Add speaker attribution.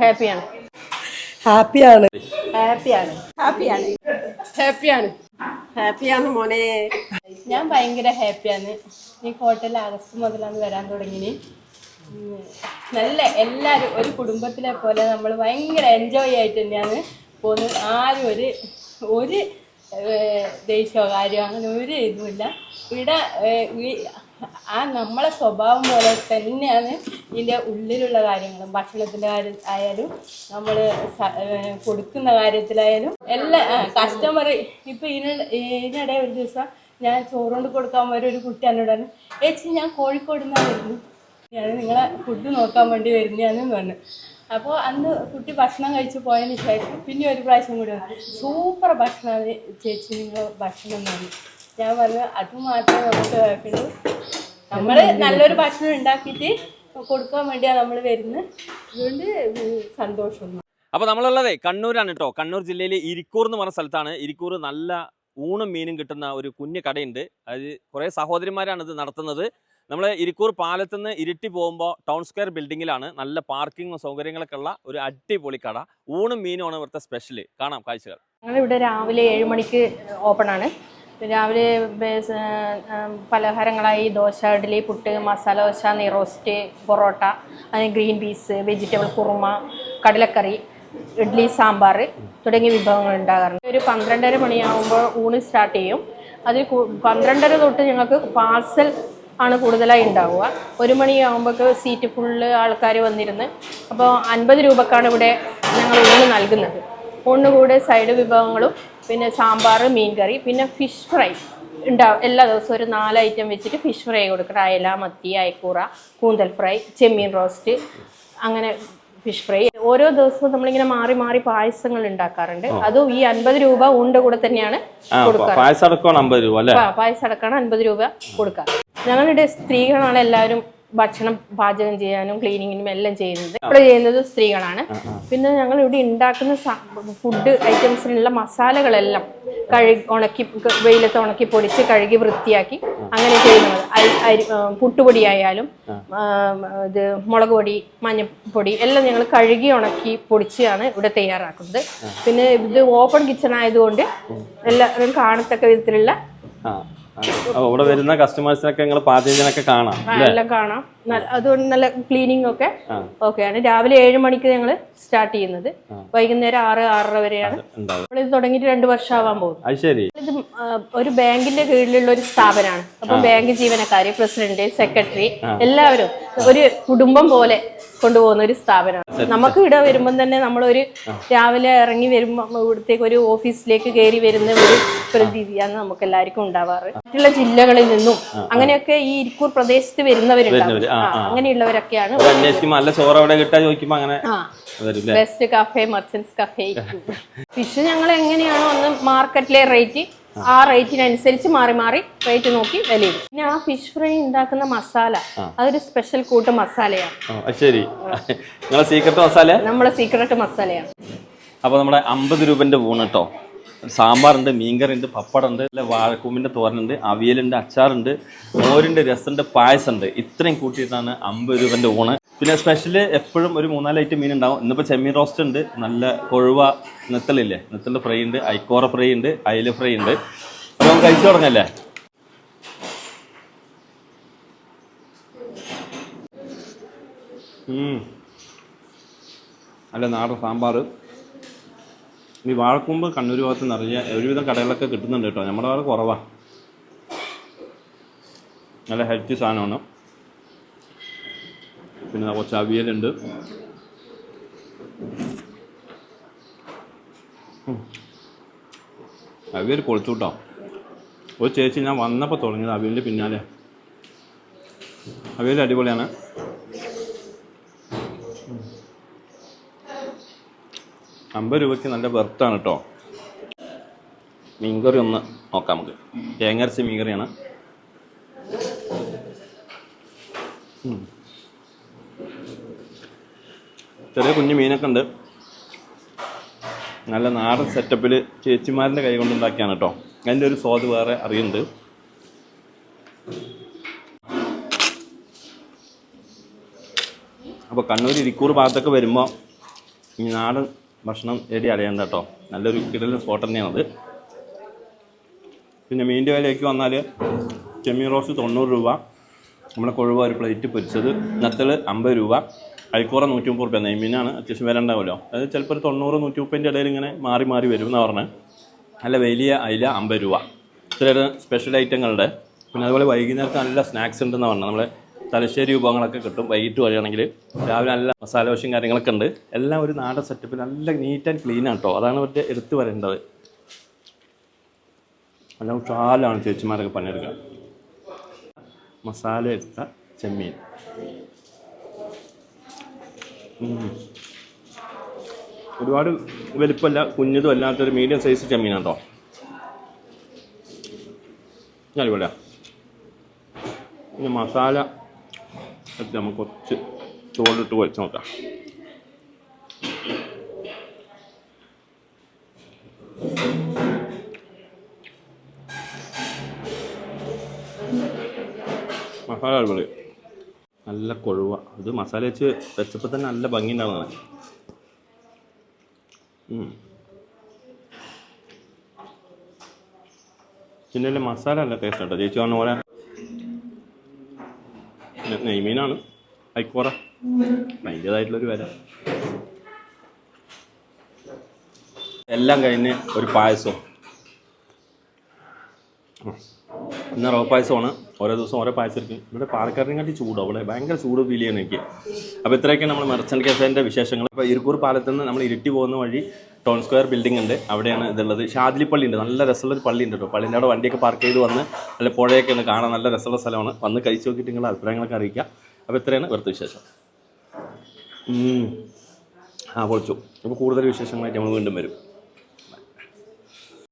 Speaker 1: ഹാപ്പിയാണ്
Speaker 2: ഹാപ്പിയാണ്
Speaker 1: ഹാപ്പിയാണ്
Speaker 2: ഹാപ്പിയാണ്
Speaker 1: ഹാപ്പിയാണ്
Speaker 2: ഹാപ്പിയാണ് മോനെ.
Speaker 1: ഞാൻ ഭയങ്കര ഹാപ്പിയാണ് ഈ ഹോട്ടൽ ആഗസ്റ്റ് മുതലാണ് വരാൻ തുടങ്ങി നല്ല എല്ലാവരും ഒരു കുടുംബത്തിലെ പോലെ നമ്മൾ ഭയങ്കര എൻജോയ് ആയിട്ട് തന്നെയാണ് പോകുന്നത്. ആരും ഒരു ഒരു ദേഷ്യമോ കാര്യമോ അങ്ങനെ ഒരു ഇതുമില്ല. ഇവിടെ ആ നമ്മളെ സ്വഭാവം പോലെ തന്നെയാണ് ഇതിന്റെ ഉള്ളിലുള്ള കാര്യങ്ങളും ഭക്ഷണത്തിന്റെ കാര്യം നമ്മൾ കൊടുക്കുന്ന കാര്യത്തിലായാലും എല്ലാ കസ്റ്റമർ ഇപ്പം ഇതിന് ഇതിനിടെ ഒരു ദിവസം ഞാൻ ചോറുകൊണ്ട് കൊടുക്കാൻ വരെ ഒരു കുട്ടി എന്നോട് പറഞ്ഞു ഏച്ചി ഞാൻ കോഴിക്കോട് നിന്നാണ് വരുന്നു. ഞാൻ നിങ്ങളെ ഫുഡ് നോക്കാൻ വേണ്ടി വരുന്നതാണെന്ന് പറഞ്ഞു. അപ്പോൾ അന്ന് കുട്ടി ഭക്ഷണം കഴിച്ച് പോയതിന് ശേഷം പിന്നെ ഒരു പ്രാവശ്യം കൂടി വന്നു. സൂപ്പർ ഭക്ഷണമാണ് ചേച്ചി നിങ്ങൾ ഭക്ഷണം പറഞ്ഞു ഞാൻ പറഞ്ഞു അത് മാത്രമേ നമുക്ക് നമ്മൾ നല്ലൊരു ഭക്ഷണം ഉണ്ടാക്കിയിട്ട് കൊടുക്കാൻ വേണ്ടിയാണ് നമ്മൾ വരുന്നത് അതുകൊണ്ട് സന്തോഷം.
Speaker 3: അപ്പോൾ നമ്മളുള്ളതേ കണ്ണൂരാണ് കേട്ടോ കണ്ണൂർ ജില്ലയിലെ ഇരിക്കൂർ എന്ന് പറഞ്ഞ സ്ഥലത്താണ്. ഇരിക്കൂർ നല്ല ഊണും മീനും കിട്ടുന്ന ഒരു കുഞ്ഞു കടയുണ്ട്. അത് കുറേ സഹോദരിമാരാണ് ഇത് നടത്തുന്നത്. നമ്മൾ ഇരിക്കൂർ പാലത്തുനിന്ന് ഇരുട്ടി പോകുമ്പോൾ ടൗൺ സ്ക്വയർ ബിൽഡിങ്ങിലാണ്. നല്ല പാർക്കിംഗ് സൗകര്യങ്ങളൊക്കെ ഉള്ള ഒരു അടിപൊളി കട. ഊണും മീനുമാണ് ഇവിടുത്തെ സ്പെഷ്യൽ കാണാം കാഴ്ചകൾ.
Speaker 1: ഞങ്ങൾ ഇവിടെ രാവിലെ ഏഴ് മണിക്ക് ഓപ്പൺ ആണ് രാവിലെ പലഹാരങ്ങളായി ദോശ ഇഡ്ഡലി പുട്ട് മസാല ദോശ നെയ്റോസ്റ്റ് പൊറോട്ട അതിന് ഗ്രീൻ പീസ് വെജിറ്റബിൾ കുറുമ കടലക്കറി ഇഡ്ഡലി സാമ്പാർ തുടങ്ങിയ വിഭവങ്ങൾ ഉണ്ടാകാറുണ്ട്. ഒരു പന്ത്രണ്ടര മണിയാകുമ്പോൾ ഊണ് സ്റ്റാർട്ട് ചെയ്യും. അതിൽ പന്ത്രണ്ടര തൊട്ട് ഞങ്ങൾക്ക് പാർസൽ ആണ് കൂടുതലായി ഉണ്ടാവുക. ഒരു മണിയാകുമ്പോഴേക്ക് സീറ്റ് ഫുള്ള് ആൾക്കാർ വന്നിരുന്ന്. അപ്പോൾ അൻപത് രൂപക്കാണ് ഇവിടെ ഞങ്ങൾ ഊണ് നൽകുന്നത്. ഊണിന് കൂടെ സൈഡ് വിഭവങ്ങളും പിന്നെ സാമ്പാർ മീൻ കറി പിന്നെ ഫിഷ് ഫ്രൈ ഉണ്ടാവും എല്ലാ ദിവസവും ഒരു നാല് ഐറ്റം വെച്ചിട്ട് ഫിഷ് ഫ്രൈ കൊടുക്കണം. അയല മത്തി അയക്കൂറ കൂന്തൽ ഫ്രൈ ചെമ്മീൻ റോസ്റ്റ് അങ്ങനെ ഫിഷ് ഫ്രൈ ഓരോ ദിവസവും നമ്മളിങ്ങനെ മാറി മാറി പായസങ്ങൾ ഉണ്ടാക്കാറുണ്ട്. അതും ഈ അൻപത് രൂപ ഊണ്ട കൂടെ തന്നെയാണ് കൊടുക്കാറ്.
Speaker 3: പായസം
Speaker 1: അടക്കാണ് അൻപത് രൂപ കൊടുക്കാറ്. ഞങ്ങളുടെ സ്ത്രീകളാണ് എല്ലാവരും ഭക്ഷണം പാചകം ചെയ്യാനും ക്ലീനിങ്ങിനും എല്ലാം ചെയ്യുന്നത്. ഇവിടെ ചെയ്യുന്നത് സ്ത്രീകളാണ്. പിന്നെ ഞങ്ങൾ ഇവിടെ ഉണ്ടാക്കുന്ന ഫുഡ് ഐറ്റംസിനുള്ള മസാലകളെല്ലാം കഴുകി ഉണക്കി വെയിലത്ത് ഉണക്കി പൊടിച്ച് കഴുകി വൃത്തിയാക്കി അങ്ങനെ ചെയ്യുന്നത്. അരി പുട്ടുപൊടി ആയാലും ഇത് മുളക് പൊടി മഞ്ഞൾപ്പൊടി എല്ലാം ഞങ്ങൾ കഴുകി ഉണക്കി പൊടിച്ചാണ് ഇവിടെ തയ്യാറാക്കുന്നത്. പിന്നെ ഇത് ഓപ്പൺ കിച്ചൺ ആയതുകൊണ്ട് എല്ലാവരും കാണത്തക്ക വിധത്തിലുള്ള
Speaker 3: ഇവിടെ വരുന്ന കസ്റ്റമേഴ്സിനൊക്കെ നിങ്ങൾ പാചകത്തിനൊക്കെ കാണാം
Speaker 1: എല്ലാം കാണാം. അതുകൊണ്ട് നല്ല ക്ലീനിങ് ഒക്കെ
Speaker 3: ഓക്കെ
Speaker 1: ആണ് രാവിലെ ഏഴ് മണിക്ക് ഞങ്ങൾ സ്റ്റാർട്ട് ചെയ്യുന്നത്. വൈകുന്നേരം ആറ് ആറര വരെയാണ്. നമ്മളിത് തുടങ്ങിയിട്ട് രണ്ട് ആവാൻ പോകും ഇത് ഒരു ബാങ്കിന്റെ കീഴിലുള്ള ഒരു സ്ഥാപനമാണ്. അപ്പൊ ബാങ്ക് ജീവനക്കാര് പ്രസിഡന്റ് സെക്രട്ടറി എല്ലാവരും ഒരു കുടുംബം പോലെ കൊണ്ടുപോകുന്ന ഒരു സ്ഥാപനമാണ്. നമുക്ക് ഇവിടെ വരുമ്പം തന്നെ നമ്മളൊരു രാവിലെ ഇറങ്ങി വരുമ്പോൾ ഇവിടത്തേക്ക് ഒരു ഓഫീസിലേക്ക് കയറി വരുന്ന ഒരു പ്രതീതിയാണ് നമുക്ക് എല്ലാവർക്കും ഉണ്ടാവാറ്. മറ്റുള്ള ജില്ലകളിൽ നിന്നും അങ്ങനെയൊക്കെ ഈ ഇരിക്കൂർ പ്രദേശത്ത് വരുന്നവരുണ്ടാവും. അങ്ങനെയുള്ളവരൊക്കെയാണ്
Speaker 3: നല്ല ചോറ് അവിടെ കിട്ടാ ചോദിക്കുമ്പോൾ അങ്ങനെ
Speaker 1: best cafe merchants cafe fish ഞങ്ങൾ എങ്ങനെയാണോ ഒന്ന് മാർക്കറ്റിലെ റേറ്റ് ആ. റേറ്റിനനുസരിച്ച് മാറി മാറി റേറ്റ് നോക്കി വിലയിടും. പിന്നെ ആ ഫിഷ് ഫ്രൈ ഉണ്ടാക്കുന്ന മസാല അതൊരു സ്പെഷ്യൽ കൂട്ട് മസാലയാണ്
Speaker 3: ശരി. നിങ്ങളെ സീക്രട്ട് മസാല
Speaker 1: നമ്മളെ സീക്രട്ട് മസാലയാണ്
Speaker 3: അപ്പൊ നമ്മുടെ അമ്പത് രൂപന്റെ ഊണ് കേട്ടോ സാമ്പാറുണ്ട് മീൻകറിയുണ്ട് പപ്പടമുണ്ട് അല്ലെ വാഴക്കൂമ്പിന്റെ തോരനുണ്ട് അവിയലുണ്ട് അച്ചാറുണ്ട് മോരിന്റെ രസമുണ്ട് പായസമുണ്ട് ഇത്രയും കൂട്ടിയിട്ടാണ് അമ്പത് രൂപന്റെ ഊണ്. പിന്നെ സ്പെഷ്യൽ എപ്പോഴും ഒരു മൂന്നാൽ ഐറ്റം മീൻ ഉണ്ടാവും ഇന്നിപ്പോൾ ചെമ്മീൻ റോസ്റ്റ് ഉണ്ട്. നല്ല കൊഴുവ നെത്തലില്ലേ? നെത്തലിന്റെ ഫ്രൈ ഉണ്ട് ഐക്കോറ ഫ്രൈ ഉണ്ട് അയില ഫ്രൈ ഉണ്ട് അപ്പോൾ നമുക്ക് കഴിച്ചു തുടങ്ങല്ലേ? അല്ല നാടൻ സാമ്പാർ ഈ വാഴക്കൂമ്പ് കണ്ണൂർ ഭാഗത്ത് നിറയെ ഒരുവിധം കടകളൊക്കെ കിട്ടുന്നുണ്ട് കേട്ടോ. നമ്മുടെ ഭാഗത്ത് കുറവാണ് നല്ല ഹെൽത്തി സാധനമാണ്. പിന്നെ കുറച്ച് അവിയലുണ്ട്. അവിയൽ പൊളിച്ചു കേട്ടോ ഒരു ചേച്ചി ഞാൻ വന്നപ്പോൾ തുടങ്ങിയത് അവിയലിന്റെ പിന്നാലെ. അവിയൽ അടിപൊളിയാണ്. അമ്പത് രൂപയ്ക്ക് നല്ല വെർത്താണ് കേട്ടോ മീൻകറി ഒന്ന് നോക്കാം നമുക്ക്. തേങ്ങരച്ച മീൻകറിയാണ്. ചെറിയ കുഞ്ഞു മീനൊക്കെ ഉണ്ട്. നല്ല നാടൻ സെറ്റപ്പിൽ ചേച്ചിമാരുടെ കൈ കൊണ്ടുണ്ടാക്കിയാണ് കേട്ടോ അതിന്റെ ഒരു സ്വാദ് വേറെ അറിയുന്നുണ്ട്. അപ്പോൾ കണ്ണൂർ ഇരിക്കൂർ ഭാഗത്തൊക്കെ വരുമ്പോൾ ഈ നാടൻ ഭക്ഷണം റെഡി അറിയണ്ട കേട്ടോ നല്ലൊരു കിടൽ സ്പോട്ട് തന്നെയാണത് പിന്നെ മീന്റെ വിലയ്ക്ക് വന്നാൽ ചെമ്മീൻ റോസ് തൊണ്ണൂറ് രൂപ. നമ്മുടെ കൊഴുവ ഒരു പ്ലേറ്റ് പൊരിച്ചത് നത്തൽ അമ്പത് രൂപ. അയക്കൂറ നൂറ്റി മുപ്പത് റുപ്യ നെയ്മീനാണ് അത്യാവശ്യം വില ഉണ്ടാവുമല്ലോ. അത് ചിലപ്പോൾ ഒരു തൊണ്ണൂറ് നൂറ്റി മുപ്പതിന്റെ ഇടയിൽ ഇങ്ങനെ മാറി മാറി വരും എന്ന് പറഞ്ഞത് നല്ല വലിയ അയില അമ്പത് രൂപ. ഇത്രയൊരു സ്പെഷ്യൽ ഐറ്റങ്ങളുടെ പിന്നെ അതുപോലെ വൈകുന്നേരത്ത് നല്ല സ്നാക്സ് ഉണ്ടെന്ന് പറഞ്ഞാൽ നമ്മളെ തലശ്ശേരി വിഭവങ്ങളൊക്കെ കിട്ടും. വൈകിട്ട് വരികയാണെങ്കിൽ രാവിലെ നല്ല മസാല ദോശയും കാര്യങ്ങളൊക്കെ ഉണ്ട്. എല്ലാം ഒരു നാടൻ സെറ്റപ്പിൽ നല്ല നീറ്റ് ആൻഡ് ക്ലീൻ ആണ് കേട്ടോ അതാണ് അവരുടെ എടുത്തു വരേണ്ടത്. നല്ല ഉഷാലാണ് ചേച്ചിമാരൊക്കെ പണിയെടുക്കുക മസാല എടുത്ത ചെമ്മീൻ. ഒരുപാട് വലിപ്പമല്ല കുഞ്ഞതും അല്ലാത്തൊരു മീഡിയം സൈസ് ചെമ്മീനാണ് കേട്ടോ ഇവിടെ പിന്നെ മസാല ഒക്കെ നമുക്ക് കുറച്ച് ചോറിട്ട് വെച്ച് നോക്കാം. മസാല അടിപൊളി. നല്ല കൊഴുവ. അത് മസാല വെച്ച് വെച്ചപ്പോൾ തന്നെ നല്ല ഭംഗി ഉണ്ടാവുന്നതാണ്. പിന്നെ മസാല നല്ല ടേസ്റ്റ് കേട്ടോ ചേച്ചി പറഞ്ഞ പോലെ നെയ്മീനാണ്. ഐക്കോറ അതിന്റേതായിട്ടുള്ളൊരു വില. എല്ലാം കഴിഞ്ഞ് ഒരു പായസം ഇന്ന് റവ പായസമാണ്. ഓരോ ദിവസം ഓരോ പായസം ഇരിക്കും. ഇവിടെ പാലക്കാടിനെക്കാട്ടി ചൂടോ. അവിടെ ഭയങ്കര ചൂട് ഫീൽ ചെയ്യണം എനിക്ക്. അപ്പോൾ ഇത്രയൊക്കെ നമ്മൾ മെർച്ചന്റ് കഫേന്റെ വിശേഷങ്ങൾ അപ്പോൾ ഇരിക്കൂർ പാലത്ത് നിന്ന് നമ്മൾ ഇരുട്ടി പോകുന്ന വഴി ടൗൺ സ്ക്വയർ ബിൽഡിംഗ് ഉണ്ട്. അവിടെയാണ് ഇതുള്ളത്. ഷാദിലി ഉണ്ട് നല്ല രസമുള്ളൊരു പള്ളി ഉണ്ട് കേട്ടോ. പള്ളിന്റെ അവിടെ വണ്ടിയൊക്കെ പാർക്ക് ചെയ്ത് വന്ന് നല്ല പുഴയൊക്കെ ഒന്ന് കാണാൻ നല്ല രസമുള്ള സ്ഥലമാണ്. വന്ന് കഴിച്ച് നോക്കിയിട്ട് നിങ്ങളുടെ അഭിപ്രായങ്ങളൊക്കെ അറിയിക്കുക അപ്പോൾ ഇത്രയാണ് വെറുത്ത വിശേഷം. ആ പൊളിച്ചു. അപ്പോൾ കൂടുതൽ വിശേഷങ്ങളായിട്ട് നമ്മൾ വീണ്ടും വരും.